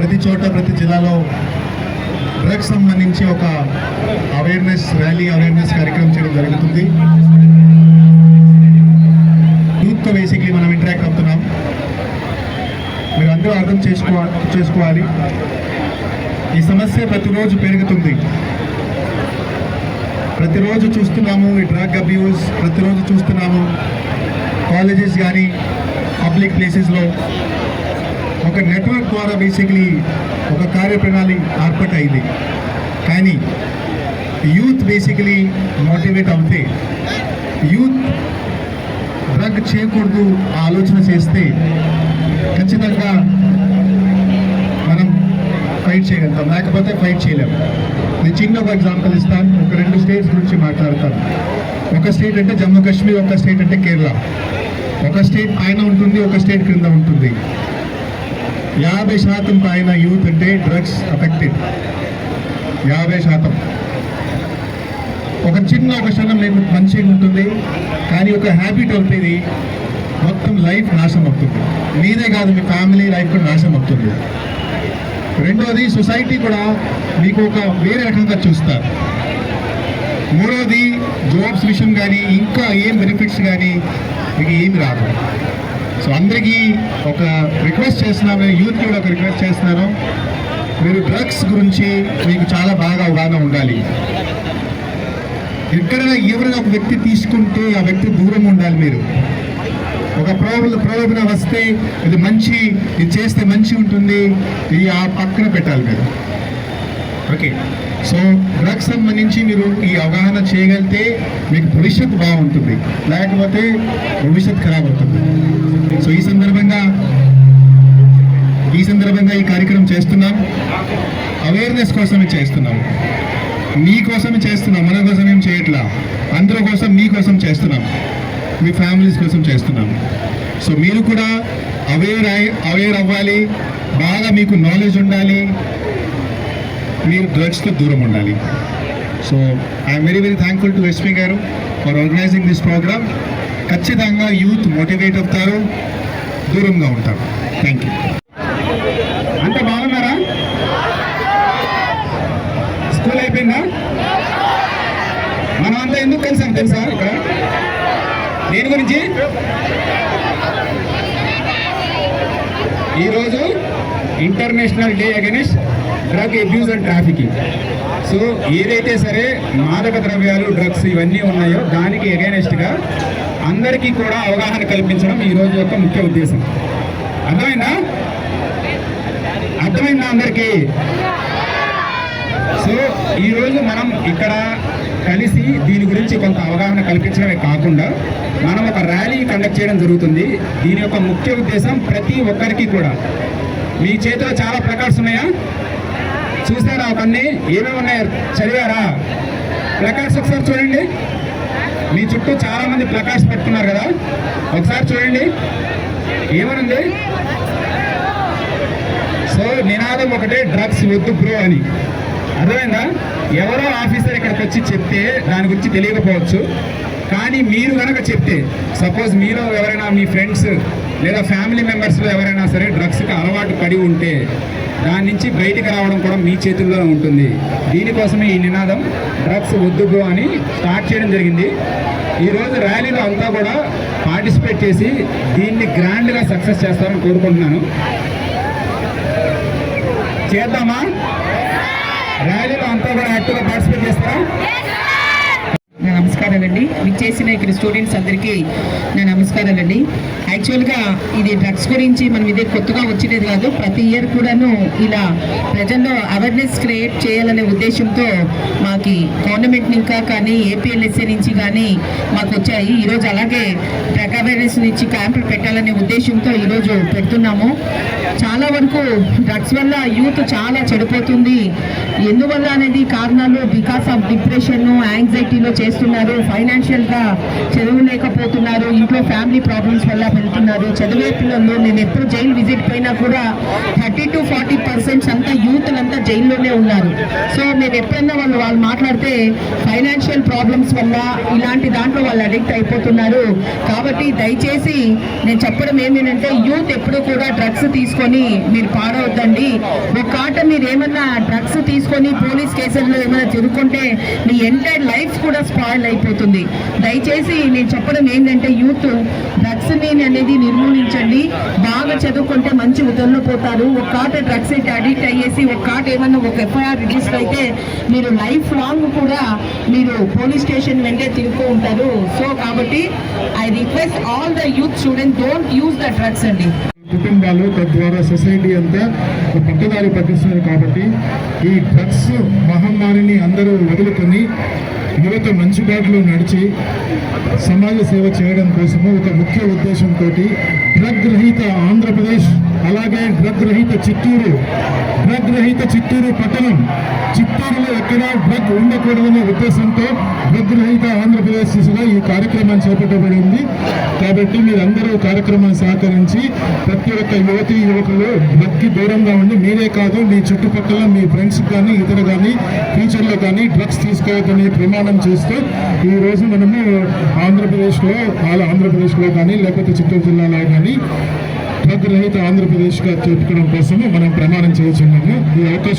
ప్రతి చోట ప్రతి జిల్లాలో డ్రగ్స్ సంబంధించి ఒక అవేర్నెస్ ర్యాలీ అవేర్నెస్ కార్యక్రమం చేయడం జరుగుతుంది. యూత్తో బేసిక్లీ మనం ఇంటరాక్ట్ అవుతున్నాం. మీరు అందరూ అర్థం చేసుకో చేసుకోవాలి. ఈ సమస్య ప్రతిరోజు పెరుగుతుంది. ప్రతిరోజు చూస్తున్నాము ఈ డ్రగ్ అబ్యూస్ ప్రతిరోజు చూస్తున్నాము కాలేజెస్ కానీ పబ్లిక్ ప్లేసెస్లో ఒక నెట్వర్క్ ద్వారా బేసిక్లీ ఒక కార్యప్రణాళి ఏర్పాటైంది. కానీ యూత్ బేసిక్లీ మోటివేట్ అవుతే యూత్ డ్రగ్ చేయకూడదు ఆలోచన చేస్తే ఖచ్చితంగా మనం ఫైట్ చేయగలుగుతాం. లేకపోతే ఫైట్ చేయలేము నేను చిన్న ఒక ఎగ్జాంపుల్ ఇస్తాను. ఒక రెండు స్టేట్స్ గురించి మాట్లాడతాను. ఒక స్టేట్ అంటే జమ్మూ కాశ్మీర్ ఒక స్టేట్ అంటే కేరళ. ఒక స్టేట్ పైన ఉంటుంది ఒక స్టేట్ క్రింద ఉంటుంది. యాభై శాతం పైన యూత్ అంటే డ్రగ్స్ అఫెక్టెడ్ యాభై శాతం. ఒక చిన్న ఒక క్షణం మీకు మంచిగా ఉంటుంది కానీ ఒక హ్యాబిట్ అవుతుంది మొత్తం లైఫ్ నాశనం అవుతుంది. మీదే కాదు మీ ఫ్యామిలీ లైఫ్ కూడా నాశనం అవుతుంది. రెండోది సొసైటీ కూడా మీకు ఒక వేరే రకంగా చూస్తారు మూడోది జాబ్స్ విషయం కానీ ఇంకా ఏం బెనిఫిట్స్ కానీ మీకు ఏమి రాదు. సో అందరికీ ఒక రిక్వెస్ట్ చేస్తున్నాను. యూత్కి కూడా ఒక రిక్వెస్ట్ చేస్తున్నాను. మీరు డ్రగ్స్ గురించి మీకు చాలా బాగా అవగాహన ఉండాలి. ఎక్కడైనా ఎవరైనా ఒక వ్యక్తి తీసుకుంటే ఆ వ్యక్తి దూరం ఉండాలి మీరు. ఒక ప్రోబల ప్రోబన వస్తే ఇది మంచి ఇది చేస్తే మంచి ఉంటుంది. ఇది ఆ పక్కన పెట్టాలి మీరు. ఓకే. సో డ్రగ్స్ సంబంధించి మీరు ఈ అవగాహన చేయగలిగితే మీకు భవిష్యత్తు బాగుంటుంది. లేకపోతే భవిష్యత్తు ఖరాబ్ అవుతుంది. సో ఈ సందర్భంగా ఈ సందర్భంగా ఈ కార్యక్రమం చేస్తున్నాం. అవేర్నెస్ కోసమే చేస్తున్నాం. మీకోసమే చేస్తున్నాం. మన కోసం ఏం చేయట్లా? అందరి కోసం మీ కోసం చేస్తున్నాం. మీ ఫ్యామిలీస్ కోసం చేస్తున్నాం. సో మీరు కూడా అవేర్ అవేర్ అవ్వాలి. బాగా మీకు నాలెడ్జ్ ఉండాలి. మీరు డ్రగ్స్కి దూరం ఉండాలి. So I'm very very thankful to SP గారు ఫర్ ఆర్గనైజింగ్ దిస్ ప్రోగ్రామ్ ఖచ్చితంగా యూత్ మోటివేట్ అవుతారు దూరంగా ఉంటారు. థ్యాంక్ యూ అంత బాగున్నారా? స్కూల్ అయిపోయిందా? మనం అంతా ఎందుకు కలిసాం తెలుసా ఇక్కడ? దేని గురించి? ఈరోజు international day against drug abuse and trafficking. So ఏదైతే సరే మాదక ద్రవ్యాలు డ్రగ్స్ ఇవన్నీ ఉన్నాయో దానికి ఎగైనెస్ట్గా అందరికీ కూడా అవగాహన కల్పించడం ఈ రోజు యొక్క ముఖ్య ఉద్దేశం. అర్థమైందా? అర్థమైందా అందరికీ? సో ఈరోజు మనం ఇక్కడ కలిసి దీని గురించి కొంత అవగాహన కల్పించడమే కాకుండా మనం ఒక ర్యాలీ కండక్ట్ చేయడం జరుగుతుంది. దీని యొక్క ముఖ్య ఉద్దేశం ప్రతి ఒక్కరికి కూడా. మీ చేతిలో చాలా ప్లకార్డ్స్ ఉన్నాయా? చూసారా అవన్నీ? ఏమేమి ఉన్నాయో? చదివారా? ప్లకార్డ్స్ ఒకసారి చూడండి. మీ చుట్టూ చాలా మంది ప్లకార్డ్స్ పెట్టుకున్నారు కదా. ఒకసారి చూడండి. ఏమనుంది? సో నినాదం ఒకటే డ్రగ్స్ వద్దు బ్రో అని. అర్థమైందా? ఎవరో ఆఫీసర్ ఇక్కడికి వచ్చి చెప్తే దాని గురించి తెలియకపోవచ్చు. కానీ మీరు కనుక చెప్తే సపోజ్ మీరు ఎవరైనా మీ ఫ్రెండ్స్ లేదా ఫ్యామిలీ మెంబర్స్లో ఎవరైనా సరే డ్రగ్స్కి అలవాటు పడి ఉంటే దాని నుంచి బయటికి రావడం కూడా మీ చేతుల్లో ఉంటుంది. దీనికోసమే ఈ నినాదం డ్రగ్స్ వద్దు అని స్టార్ట్ చేయడం జరిగింది. ఈరోజు ర్యాలీలో అంతా కూడా పార్టిసిపేట్ చేసి దీన్ని గ్రాండ్గా సక్సెస్ చేస్తారని కోరుకుంటున్నాను. చేద్దామా? ర్యాలీలో అంతా కూడా యాక్టివ్గా పార్టిసిపేట్ చేస్తారా? నమస్కారాలండి. విచ్చేసిన ఇక్కడ స్టూడెంట్స్ అందరికీ నా నమస్కారాలండి. యాక్చువల్గా ఇది డ్రగ్స్ గురించి మనం ఇదే కొత్తగా వచ్చినది కాదు ప్రతి ఇయర్ కూడాను ఇలా ప్రజల్లో అవేర్నెస్ క్రియేట్ చేయాలనే ఉద్దేశంతో మాకి గవర్నమెంట్ ఇంకా కానీ ఏపీఎల్ఎస్ఏ నుంచి కానీ మాకు వచ్చాయి. ఈరోజు అలాగే డ్రగ్ అవేర్నెస్ నుంచి క్యాంపులు పెట్టాలనే ఉద్దేశంతో ఈరోజు పెడుతున్నాము. చాలా వరకు డ్రగ్స్ వల్ల యూత్ చాలా చెడిపోతుంది. ఎందువల్ల అనేది కారణాలు బికాస్ ఆఫ్ డిప్రెషన్ యాంగ్జైటీలో చేస్తున్నారు. ఫైనాన్షియల్గా చదవలేకపోతున్నారు ఇంట్లో ఫ్యామిలీ ప్రాబ్లమ్స్ వల్ల వెళ్తున్నారు. చదివే పిల్లలు నేను ఎప్పుడు జైలు విజిట్ పోయినా కూడా థర్టీ టు ఫార్టీ పర్సెంట్స్ అంతా యూత్ అంతా జైల్లోనే ఉన్నారు. సో మేము ఎప్పుడన్నా వాళ్ళు వాళ్ళు మాట్లాడితే ఫైనాన్షియల్ ప్రాబ్లమ్స్ వల్ల ఇలాంటి దాంట్లో వాళ్ళు అడిక్ట్ అయిపోతున్నారు. కాబట్టి దయచేసి నేను చెప్పడం ఏమేనంటే యూత్ ఎప్పుడు కూడా డ్రగ్స్ తీసుకొని మీరు పాడవద్దండి. ఒక మీరు ఏమన్నా డ్రగ్స్ తీసుకొని పోలీస్ కేసుల్లో ఏమైనా తిరుగుకుంటే మీ ఎంటైర్ లైఫ్ కూడా స్పాయిల్ అయిపోతుంది. దయచేసి నేను చెప్పడం ఏంటంటే యూత్ డ్రగ్స్ అనేది నిర్మూలించండి. బాగా చదువుకుంటే మంచి ఉదల్లో పోతారు. ఒక కాట డ్రగ్స్ అయితే అడిక్ట్ అయ్యేసి ఒక కాట ఏమన్నా ఒక ఎఫ్ఐఆర్ రిజిస్టర్ అయితే మీరు లైఫ్ లాంగ్ కూడా మీరు పోలీస్ స్టేషన్ వెంటే తిరుగుతూ ఉంటారు. సో కాబట్టి I request all the youth student don't use the drugs అండి. కుటుంబాలు తద్వారా సొసైటీ అంతా ఒక పట్టుదారి పట్టిస్తున్నారు కాబట్టి ఈ డ్రగ్స్ మహమ్మారిని అందరూ వదులుకొని యువత మంచి బాటలో నడిచి సమాజ సేవ చేయడం కోసము ఒక ముఖ్య ఉద్దేశంతో డ్రగ్ రహిత ఆంధ్రప్రదేశ్ అలాగే డ్రగ్ రహిత చిత్తూరు డ్రగ్ రహిత చిత్తూరు పట్టణం. చిత్తూరులో ఎక్కడా డ్రగ్ ఉండకూడదనే ఉద్దేశంతో డ్రగ్ రహిత ఆంధ్రప్రదేశ్ దిశగా ఈ కార్యక్రమాన్ని చేపట్టబడింది. కాబట్టి మీరందరూ కార్యక్రమాన్ని సహకరించి ప్రతి ఒక్క యువతి యువకులు డ్రగ్కి దూరంగా ఉండి మీరే కాదు మీ చుట్టుపక్కల మీ ఫ్రెండ్స్ కానీ ఇతర కానీ ఫ్యూచర్లో కానీ డ్రగ్స్ తీసుకోవద్దని ప్రమాణం చేస్తూ ఈ రోజు మనము ఆంధ్రప్రదేశ్లో ఆంధ్రప్రదేశ్లో కానీ లేకపోతే చిత్తూరు జిల్లాలో కానీ డ్రగ్ రహిత ఆంధ్రప్రదేశ్గా చెప్పుకోవడం కోసమే మనం ప్రమాణం చేయించున్నాము ఈ అవకాశం